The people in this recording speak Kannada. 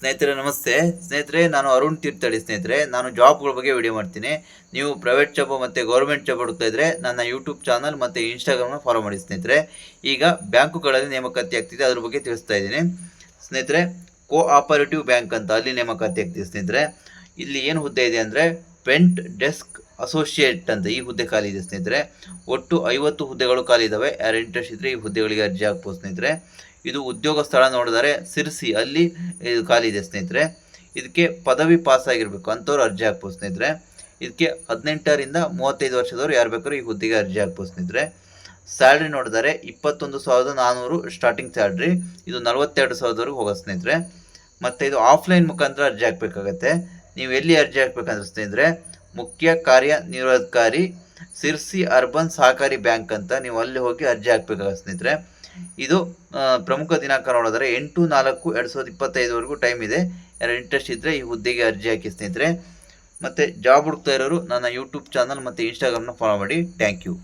ಸ್ನೇಹಿತರೆ, ನಮಸ್ತೆ. ಸ್ನೇಹಿತರೆ, ನಾನು ಅರುಣ್ ತೀರ್ಥಹಳ್ಳಿ ಸ್ನೇಹಿತರೆ. ನಾನು ಜಾಬ್ಗಳ ಬಗ್ಗೆ ವಿಡಿಯೋ ಮಾಡ್ತೀನಿ. ನೀವು ಪ್ರೈವೇಟ್ ಜಾಬ್ ಮತ್ತು ಗೌರ್ಮೆಂಟ್ ಜಾಬ್ ಹುಡುಕ್ತಾ ಇದ್ದರೆ ನನ್ನ ಯೂಟ್ಯೂಬ್ ಚಾನಲ್ ಮತ್ತು ಇನ್ಸ್ಟಾಗ್ರಾಮ್ನ ಫಾಲೋ ಮಾಡಿ ಸ್ನೇಹಿತರೆ. ಈಗ ಬ್ಯಾಂಕುಗಳಲ್ಲಿ ನೇಮಕಾತಿ ಆಗ್ತಿದೆ, ಅದ್ರ ಬಗ್ಗೆ ತಿಳಿಸ್ತಾ ಇದ್ದೀನಿ. ಸ್ನೇಹಿತರೆ ಕೋ ಆಪರೇಟಿವ್ ಬ್ಯಾಂಕ್ ಅಂತ ಅಲ್ಲಿ ನೇಮಕಾತಿ ಆಗ್ತಿದೆ ಸ್ನೇಹಿತರೆ. ಇಲ್ಲಿ ಏನು ಹುದ್ದೆ ಇದೆ ಅಂದರೆ ಪೆಂಟ್ ಡೆಸ್ಕ್ ಅಸೋಸಿಯೇಟ್ ಅಂತ ಈ ಹುದ್ದೆ ಖಾಲಿ ಇದೆ ಸ್ನೇಹಿತರೆ. ಒಟ್ಟು ಐವತ್ತು ಹುದ್ದೆಗಳು ಖಾಲಿ ಇದ್ದಾವೆ ಯಾರು ಇಂಟ್ರೆಸ್ಟ್ ಇದ್ದರೆ ಈ ಹುದ್ದೆಗಳಿಗೆ ಅರ್ಜಿ ಹಾಕ್ಬೋದು ಸ್ನೇಹಿತರೆ. ಇದು ಉದ್ಯೋಗ ಸ್ಥಳ ನೋಡಿದರೆ ಸಿರ್ಸಿ, ಅಲ್ಲಿ ಇದು ಖಾಲಿ ಇದೆ ಸ್ನೇಹಿತರೆ. ಇದಕ್ಕೆ ಪದವಿ ಪಾಸ್ ಆಗಿರಬೇಕು ಅಂಥವ್ರು ಅರ್ಜಿ ಹಾಕ್ಬೋದು ಸ್ನೇಹಿತರೆ. ಇದಕ್ಕೆ ಹದಿನೆಂಟರಿಂದ ಮೂವತ್ತೈದು ವರ್ಷದವರು ಯಾರು ಬೇಕಾದ್ರೂ ಈ ಹುದ್ದೆಗೆ ಅರ್ಜಿ ಹಾಕ್ಬೋದು ಸ್ನೇಹಿತರೆ. ಸ್ಯಾಲ್ರಿ ನೋಡಿದರೆ ಇಪ್ಪತ್ತೊಂದು ಸಾವಿರದ ನಾನ್ನೂರು ಸ್ಟಾರ್ಟಿಂಗ್ ಸ್ಯಾಲ್ರಿ ಇದು ನಲವತ್ತೆರಡು ಸಾವಿರದವರೆಗೂ ಹೋಗೋ ಸ್ನೇಹಿತರೆ. ಮತ್ತು ಇದು ಆಫ್ಲೈನ್ ಮುಖಾಂತರ ಅರ್ಜಿ ಹಾಕಬೇಕಾಗತ್ತೆ. ನೀವು ಎಲ್ಲಿ ಅರ್ಜಿ ಹಾಕ್ಬೇಕಂದ್ರೆ ಸ್ನೇಹಿತರೆ, ಮುಖ್ಯ ಕಾರ್ಯನಿರ್ವಹಣಾಧಿಕಾರಿ ಸಿರ್ಸಿ ಅರ್ಬನ್ ಸಹಕಾರಿ ಬ್ಯಾಂಕ್ ಅಂತ ನೀವು ಅಲ್ಲಿ ಹೋಗಿ ಅರ್ಜಿ ಹಾಕ್ಬೇಕಾಗ ಸ್ನೇಹಿತರೆ. ಇದು ಪ್ರಮುಖ ದಿನಾಂಕ ನೋಡಿದ್ರೆ ಎಂಟು ನಾಲ್ಕು ಎರಡು ಸಾವಿರದ ಇಪ್ಪತ್ತೈದುವರೆಗೂ ಟೈಮ್ ಇದೆ. ಯಾರು ಇಂಟ್ರೆಸ್ಟ್ ಇದ್ದರೆ ಈ ಹುದ್ದೆಗೆ ಅರ್ಜಿ ಹಾಕಿ ಸ್ನೇಹಿತರೆ. ಮತ್ತು ಜಾಬ್ ಹುಡುಕ್ತಾ ಇರೋರು ನನ್ನ ಯೂಟ್ಯೂಬ್ ಚಾನಲ್ ಮತ್ತು ಇನ್ಸ್ಟಾಗ್ರಾಮ್ನ ಫಾಲೋ ಮಾಡಿ. Thank you